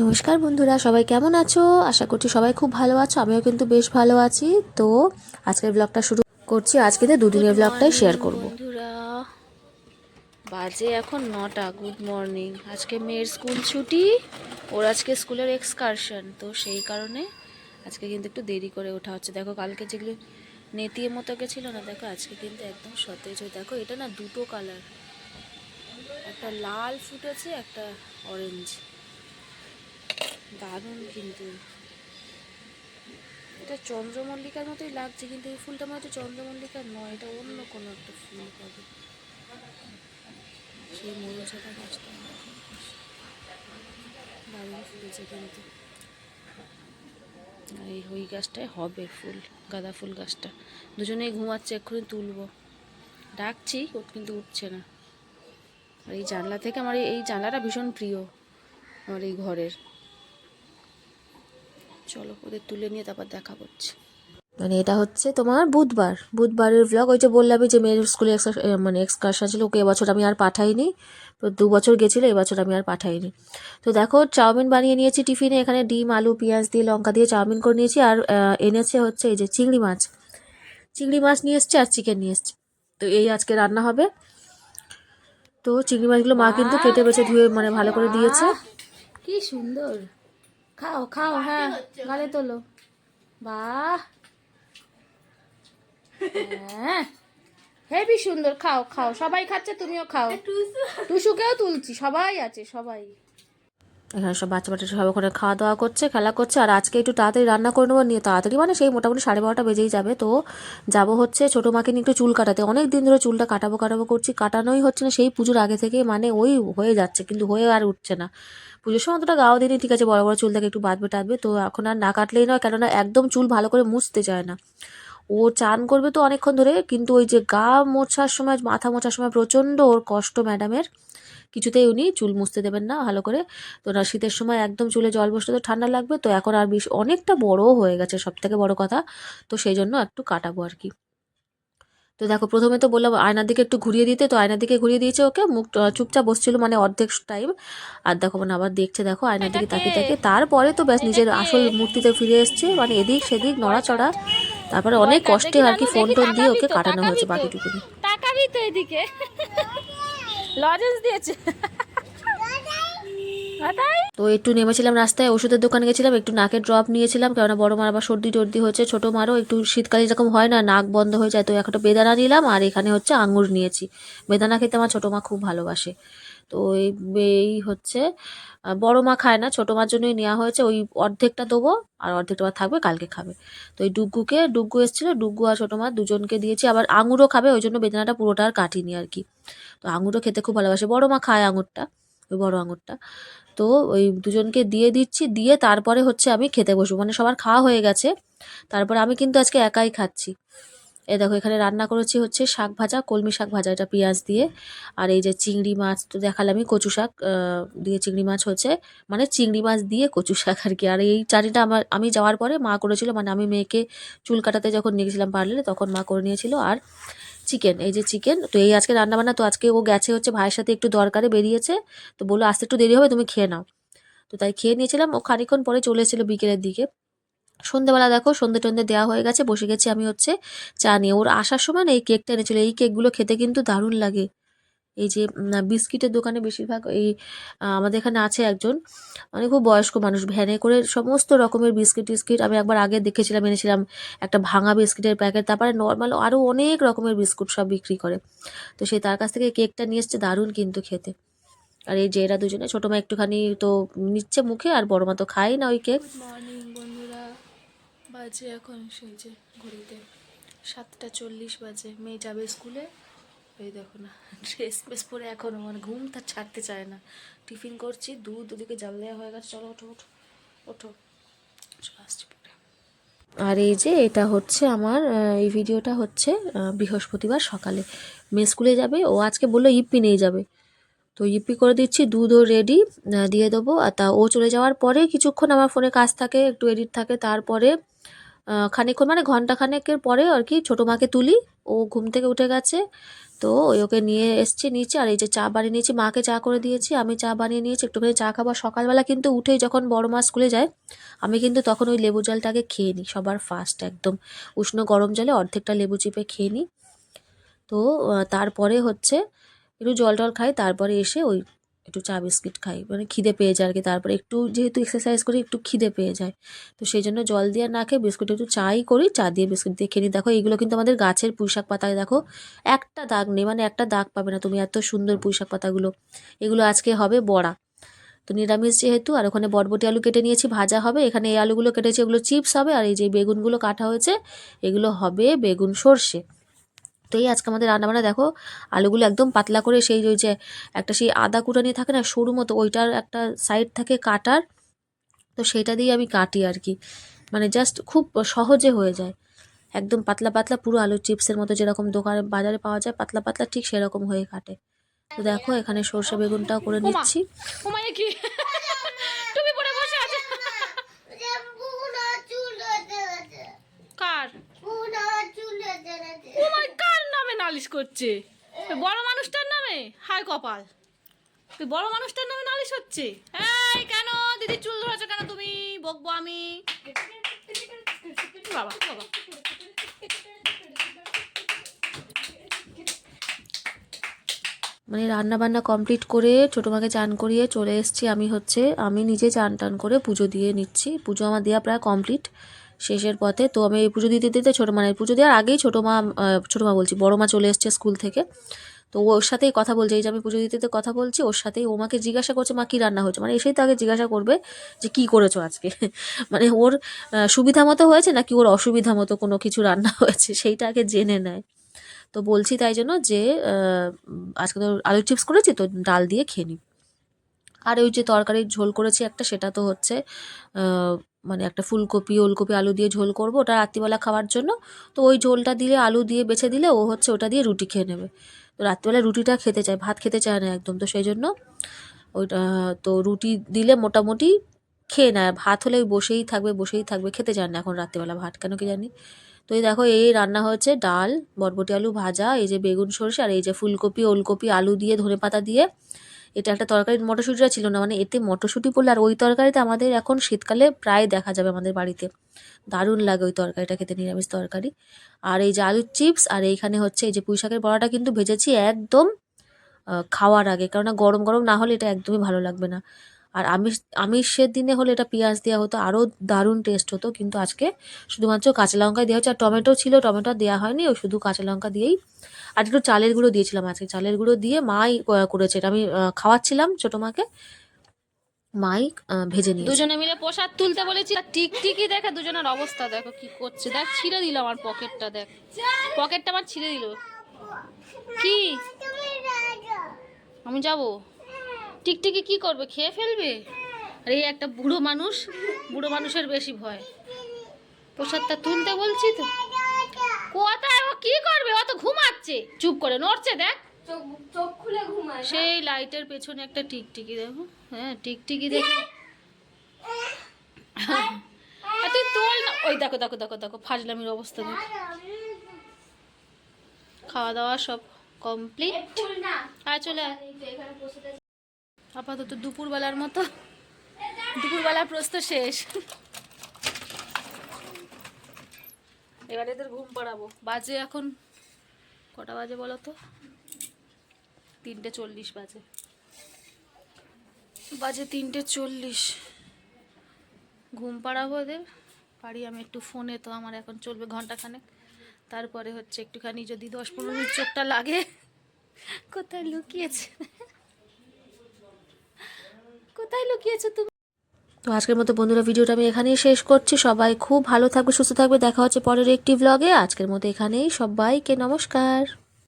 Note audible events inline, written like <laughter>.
নমস্কার বন্ধুরা, সবাই কেমন আছো? আশা করছি সবাই খুব ভালো আছো, আমিও কিন্তু বেশ ভালো আছি। তো আজকের ব্লগটা শুরু করছি, আজকে তো দুদিনের ব্লগটাই শেয়ার করব। বন্ধুরা, বাজে এখন নটা গুড মর্নিং আজকে মেয়ের স্কুল ছুটি, ওর আজকে স্কুলের এক্সকারশন তো সেই কারণে আজকে কিন্তু একটু দেরি করে ওঠা হচ্ছে। দেখো, কালকে যেগুলো নেতিয়ে মতো গেছিল না, দেখো, আজকে কিন্তু একদম সতেজ হয়ে দেখো, এটা না দুটো কালার একটা লাল ফুটেছে, একটা অরেঞ্জ দারুণ কিন্তু। এটা চন্দ্রমল্লিকার মতোই লাগছে কিন্তু এই ফুলটা মনে হচ্ছে চন্দ্রমল্লিকার নয়, এটা অন্য কোনো একটা ফুল হবে সেই মরুন গাছটা। দারুণ ফুলেছে কিন্তু। এই হই গাছটায় হবে ফুল, গাঁদা ফুল গাছটা। দুজনেই ঘুমাচ্ছে, এক্ষুনি তুলবো। ডাকছি ও কিন্তু উঠছে না। আর এই জানলা থেকে আমার এই জানলাটা ভীষণ প্রিয়, আমার এই ঘরের। চলো ওদের তুলে নিয়ে তারপর দেখা করছি। মানে এটা হচ্ছে তোমার বুধবার। বুধবারের ব্লগ ওই যে বললামই যে মেয়ের স্কুলে মানে এক্সকারশন ছিল ওকে এবছর আমি আর পাঠাইনি। তো দু বছর গেছিল এবছর আমি আর পাঠাইনি। তো দেখো চাউমিন বানিয়ে নিয়েছি টিফিনে এখানে ডিম আলু পেঁয়াজ দিয়ে লঙ্কা দিয়ে চাউমিন করে নিয়েছি। আর এনেছে হচ্ছে এই যে চিংড়ি মাছ। চিংড়ি মাছ নিয়ে এসছে আর চিকেন নিয়ে এসছে। তো এই আজকে রান্না হবে। তো চিংড়ি মাছগুলো মা কিন্তু কেটে বেছে ধুয়ে মানে ভালো করে দিয়েছে। কি সুন্দর। খাও খাও হ্যাঁ। গালে তোলো। বাহ। হ্যাঁ। হেবি সুন্দর। খাও খাও। সবাই খাচ্ছে তুমিও খাও। টুসুকেও তুলছি। সবাই আছে সবাই। এখানে সব বাচ্চা বাচ্চা সব ওখানে খাওয়া দাওয়া করছে, খেলা করছে, আর আজকে একটু তাড়াতাড়ি রান্না করে নেব। নিয়ে তাড়াতাড়ি মানে সেই মোটামুটি সাড়ে বারোটা বেজেই যাবে। তো যাব হচ্ছে ছোটো মাকে নিয়ে একটু চুল কাটাতে। অনেক দিন ধরে চুলটা কাটাবো কাটাবো করছি, কাটানোই হচ্ছে না। সেই পুজোর আগে থেকে মানে ওই হয়ে যাচ্ছে, কিন্তু হয়ে আর উঠছে না। পুজোর সময় অতটা গাও দিনই ঠিক আছে, বড় বড় চুল থেকে একটু বাঁধবে টাঁধবে। তো এখন আর না কাটলেই নয়, কেননা একদম চুল ভালো করে মুছতে চায় না। ও চান করবে তো অনেকক্ষণ ধরে, কিন্তু ওই যে গা মোছার সময়, মাথা মোছার সময় প্রচণ্ড ওর কষ্ট ম্যাডামের কিছুতেই উনি চুল মুছতে দেবেন না, ভালো করে। তো না, শীতের সময় একদম চুলে জল বসলে তো ঠান্ডা লাগবে, তো এখন আর বেশ অনেকটা বড়ও হয়ে গেছে সব থেকে বড় কথা। তো সেই জন্য একটু কাটাবো আর কি। তো দেখো, প্রথমে তো বললাম আয়নার দিকে একটু ঘুরিয়ে দিতে, তো আয়নার দিকে ঘুরিয়ে দিয়েছে ওকে, মুখ চুপচাপ বসছিল মানে অর্ধেক টাইম আর দেখো মানে আবার দেখছে, দেখো আয়নার দিকে তাকিয়ে তাকিয়ে। তারপরে তো ব্যাস নিজের আসল মূর্তিতে ফিরে এসছে মানে এদিক সেদিক নড়াচড়া। তারপরে অনেক কষ্টে আর কি ফোন টোন দিয়ে ওকে কাটানো হয়েছে বাকিটুকুনি। তাকাবি তো এদিকে। লজেন্স দিয়েছে। তো একটু নেমেছিলাম রাস্তায়, ওষুধের দোকানে গেছিলাম, একটু নাকের ড্রপ নিয়েছিলাম, কেননা বড় মার আবার সর্দি টর্দি হয়েছে ছোটো মারও একটু শীতকালে যেরকম হয় না, নাক বন্ধ হয়ে যায়, তো একটা বেদানা নিলাম আর এখানে হচ্ছে আঙুর নিয়েছি। বেদানা খেতে আমার ছোটো মা খুব ভালোবাসে। তো এই হচ্ছে বড় মা খায় না, ছোটো মার জন্যই নেওয়া হয়েছে, ওই অর্ধেকটা দেবো, আর অর্ধেকটা থাকবে, কালকে খাবে। তো এই ডুগ্গুকে, ডুগ্গু এসেছিল, ডুগ্গু আর ছোটো মা দুজনকে দিয়েছি, আবার আঙুরও খাবে, ওই জন্য বেদানাটা পুরোটা আর কাটিনি আর কি। তো আঙুরও খেতে খুব ভালোবাসে, বড় মা খায় আঙুরটা। ওই বড় আঙুরটা। তো ওই দুজনকে দিয়ে দিচ্ছি, দিয়ে তারপরে হচ্ছে আমি খেতে বসবো। মানে সবার খাওয়া হয়ে গেছে, তারপরে আমি কিন্তু আজকে একাই খাচ্ছি। এই দেখো, এখানে রান্না করেছি হচ্ছে শাক ভাজা, কলমি শাক ভাজা, এটা পেঁয়াজ দিয়ে। আর এই যে চিংড়ি মাছ, তো দেখালামই কচু শাক দিয়ে চিংড়ি মাছ হচ্ছে মানে চিংড়ি মাছ দিয়ে কচু শাক আর কি। আর এই চাটনিটা আমার, আমি যাওয়ার পরে মা করেছিল মানে আমি মেয়েকে চুল কাটাতে যখন নিয়ে গেছিলাম পারলে তখন মা করে নিয়েছিল। আর চিকেন এই যে চিকেন তো এই আজকে রান্না বান্না তো আজকে ও গেছে হচ্ছে ভাইয়ের সাথে একটু দরকারে বেরিয়েছে, তো বলল, আসতে একটু দেরি হবে, তুমি খেয়ে নাও। তো তাই খেয়ে নিয়েছিলাম, ও খানিক্ষণ পরে চলে এসেছিল বিকেলের দিকে। সন্ধ্যেবেলা দেখো সন্ধ্যে টন্ধে দেওয়া হয়ে গেছে, বসে গেছি আমি হচ্ছে চা নিয়ে। ওর আসার সময় না এই কেকটা এনেছিল, এই কেকগুলো খেতে কিন্তু দারুণ লাগে। এই যে বিস্কিটের দোকানে বেশিরভাগ এই আমাদের এখানে আছে একজন। মানে খুব বয়স্ক মানুষ, ভ্যানে করে সমস্ত রকমের বিস্কিট টিস্কিট আমি একবার আগে দেখেছিলাম, এনেছিলাম একটা ভাঙা বিস্কিটের প্যাকেট। তারপরে নর্মাল আরও অনেক রকমের বিস্কুট সব বিক্রি করে। তো সেই তার কাছ থেকে কেকটা নিয়ে এসছে, দারুণ কিন্তু খেতে। আর এই যে, এরা দুজনে, ছোটো মা একটুখানি তো নিচ্ছে মুখে আর বড় মা তো খায় না ওই কেক। বন্ধুরা। বাজে এখন সেই যে ঘড়িতে সাতটা চল্লিশ বাজে মেয়ে যাবে স্কুলে। এই দেখো না ড্রেস ফ্রেস পরে এখনও মানে ঘুম তার ছাড়তে চায় না। টিফিন করছি, দুধ, ওদিকে জাল দেওয়া হয়ে গেছে। চলো, ওঠো ওঠো ওঠো। আসছি আর এই যে, এটা হচ্ছে আমার এই ভিডিওটা হচ্ছে বৃহস্পতিবার সকালে। মেয়ে স্কুলে যাবে, ও আজকে বলল ইপ্পি নিয়ে যাবে। তো ইপ্পি করে দিচ্ছি, দুধও রেডি দিয়ে দেবো। আর তা, ও চলে যাওয়ার পরে কিছুক্ষণ আমার ফোনে কাজ থাকে, একটু এডিট থাকে, তারপরে আহ, খানিকক্ষণ মানে ঘণ্টা খানেকের পরে আর কি ছোটো মাকে তুলি। ও ঘুম থেকে উঠে গেছে। তো ওই ওকে নিয়ে এসছি নিচে। আর এই যে চা বানিয়ে নিয়েছি মাকে চা করে দিয়েছি আমি চা বানিয়ে নিয়েছি। একটুখানি চা খাবার সকালবেলা কিন্তু উঠেই যখন বড় মা স্কুলে যায় আমি কিন্তু তখন ওই লেবু জলটাকে খেয়ে নিই সবার ফার্স্ট একদম। উষ্ণ গরম জলে অর্ধেকটা লেবু চিপে খেয়ে নিই। তো তারপরে হচ্ছে একটু জল টল খাই। তারপরে এসে ওই একটু চা বিস্কিট খাই। মানে খিদে পেয়ে যায় আর কি তারপরে একটু যেহেতু এক্সারসাইজ করি, একটু খিদে পেয়ে যায়। তো সেই জন্য জল দিয়ে না খেয়ে বিস্কুট, একটু চাই করি, চা দিয়ে বিস্কুট দিয়ে খেয়ে নিই। দেখো এইগুলো কিন্তু আমাদের গাছের পুঁইশাক পাতায় দেখো, একটা দাগ নেই। মানে একটা দাগ পাবে না তুমি, এত সুন্দর পুঁইশাক পাতাগুলো। এগুলো আজকে হবে বড়া। তো নিরামিষ যেহেতু, আর ওখানে বরবটি আলু কেটে নিয়েছি, ভাজা হবে। এখানে এই আলুগুলো কেটেছি, এগুলো চিপস হবে, আর এই যে বেগুনগুলো কাটা হয়েছে, এগুলো হবে বেগুন সর্ষে। তো এই আজকে আমাদের রান্নাবান্না দেখো আলুগুলো একদম পাতলা করে সেই ওই যে একটা সেই আদা কুটানি থাকে না সরু মতো ওইটার একটা সাইড থাকে কাটার তো সেইটা দিয়ে আমি কাটি আর কি। মানে জাস্ট খুব সহজে হয়ে যায়। একদম পাতলা পাতলা পুরো আলুর চিপসের মতো যেরকম দোকানে বাজারে পাওয়া যায় পাতলা পাতলা ঠিক সেরকম হয়ে কাটে। তো দেখো এখানে সর্ষে বেগুনটাও করে নিচ্ছি ওমায় কি তুমি পড়ে বসে আছো কার ওমায় কার নামে নালিশ করছে। বড় মানুষটার নামে? হায় কপাল। তুই বড় মানুষটার নামে নালিশ হচ্ছে? এই কেন? দিদি চুল ধরেছো কেন তুমি? বকবো আমি। বাবা বাবা। মানে রান্না বান্না কমপ্লিট করে ছোটো মাকে চান করিয়ে চলে এসেছি আমি হচ্ছে। আমি নিজে চান টান করে পুজো দিয়ে নিচ্ছি। পুজো আমার দেওয়া প্রায় কমপ্লিট। শেষের পথে। তো আমি এই পুজো দিতে দিতে ছোটো মানে পুজো দেওয়ার আগেই ছোটো মা ছোটো মা বলছি, বড়ো মা চলে এসছে স্কুল থেকে। তো ওর সাথেই কথা বলছে, এই যে আমি পুজো দিতে কথা বলছি, ওর সাথেই ও মাকে জিজ্ঞাসা করছে, মা, কী রান্না হয়েছে? মানে এসেই তো আগে জিজ্ঞাসা করবে যে, কী করেছ আজকে? <laughs> মানে ওর সুবিধা মতো হয়েছে, নাকি ওর অসুবিধা মতো কোনো কিছু রান্না <laughs> হয়েছে, সেইটা আগে জেনে নেয়। তো বলছি তাই জন্য যে আজকে তো আলুর চিপস করেছি, তো ডাল দিয়ে খেয়ে নিই। আর ওই যে তরকারির ঝোল করেছি একটা, সেটা তো হচ্ছে মানে একটা ফুলকপি, ওলকপি, আলু দিয়ে ঝোল করব ওটা রাত্রিবেলা খাওয়ার জন্য। তো ওই ঝোলটা দিলে, আলু দিয়ে বেছে দিলে ও হচ্ছে ওটা দিয়ে রুটি খেয়ে নেবে। তো রাত্রিবেলা রুটিটা খেতে চায়, ভাত খেতে চায় না একদম। তো সেই জন্য ওইটা, তো রুটি দিলে মোটামুটি খেয়ে নেয়। ভাত হলে বসেই থাকবে বসেই থাকবে, খেতে চায় না এখন রাত্রিবেলা ভাত, কেন কি জানি? তো এই দেখো, এই রান্না হয়েছে ডাল, বরবটি আলু ভাজা, এই যে বেগুন সরষে আর এই যে ফুলকপি, ওলকপি, আলু দিয়ে ধনে পাতা দিয়ে এটা একটা তরকারি মটরশুঁটিটা ছিল না মানে এতে মটরশুঁটি পড়লে আর ওই তরকারিতে আমাদের এখন শীতকালে প্রায় দেখা যাবে আমাদের বাড়িতে। দারুণ লাগে ওই তরকারিটা খেতে, নিরামিষ তরকারি। আর এই যে আলুর চিপস, আর এইখানে হচ্ছে এই যে পুঁই শাকের বড়াটা কিন্তু ভেজেছি একদম খাওয়ার আগে। কেননা গরম গরম না হলে এটা একদমই ভালো লাগবে না। আর আমিষ, আমিষের দিনে হলে এটা পেঁয়াজ দেওয়া হতো, আরও দারুণ টেস্ট হতো, কিন্তু আজকে শুধুমাত্র কাঁচা লঙ্কাই দেওয়া হচ্ছে আর টমেটো ছিল, টমেটো দেওয়া হয়নি ও শুধু কাঁচা লঙ্কা দিয়েই আর একটু চালের গুঁড়ো দিয়েছিলাম আজকে, চালের গুঁড়ো দিয়ে মাই করেছে, এটা আমি খাওয়াচ্ছিলাম ছোটো মাকে, মাই ভেজে নিয়েছে। দুজনে মিলে প্রসাদ তুলতে বলেছি টিকটিকি দেখে দুজনের অবস্থা, দেখো কি করছে, দেখ, ছিঁড়ে দিল আমার পকেটটা দেখ পকেটটা আমার ছিঁড়ে দিল। কি? আমি যাব। টিকটিকি কি করবে? খেয়ে ফেলবে? আর এই একটা বুড়ো মানুষ বুড়ো মানুষের বেশি ভয়। প্রসাদটা তুলতে বলছি তো। কোথায়? ও কি করবে? ও তো ঘুমাচ্ছে। চুপ করে নড়ছে দেখ। সেই লাইটের পেছনে একটা টিকটিকি দেখো। হ্যাঁ টিকটিকি দেখো তুই তোল না। ওই দেখো দেখো দেখো দেখো ফাজলামির অবস্থা দেখো। খাওয়া দাওয়া সব কমপ্লিট আয় চলে আপাতত দুপুরবেলার মতো। দুপুরবেলার প্রস্ত শেষ। এবার এদের ঘুম পাড়াবো। বাজে এখন কটা বাজে বলো তো? তিনটে চল্লিশ বাজে। বাজে তিনটে চল্লিশ। ঘুম পাড়াবো এদের। পারি আমি একটু ফোনে, তো আমার এখন চলবে ঘন্টাখানেক। তারপরে হচ্ছে একটুখানি যদি দশ পনেরো মিনিট চোখটা লাগে, কোথায় লুকিয়েছে? কোথায় লুকিয়েছো তুমি? তো আজকের মতো বন্ধুরা ভিডিওটা আমি এখানেই শেষ করছি। সবাই খুব ভালো থাকবে, সুস্থ থাকবে। দেখা হচ্ছে পরের একটি ব্লগে আজকের মতো এখানেই। সবাইকে নমস্কার।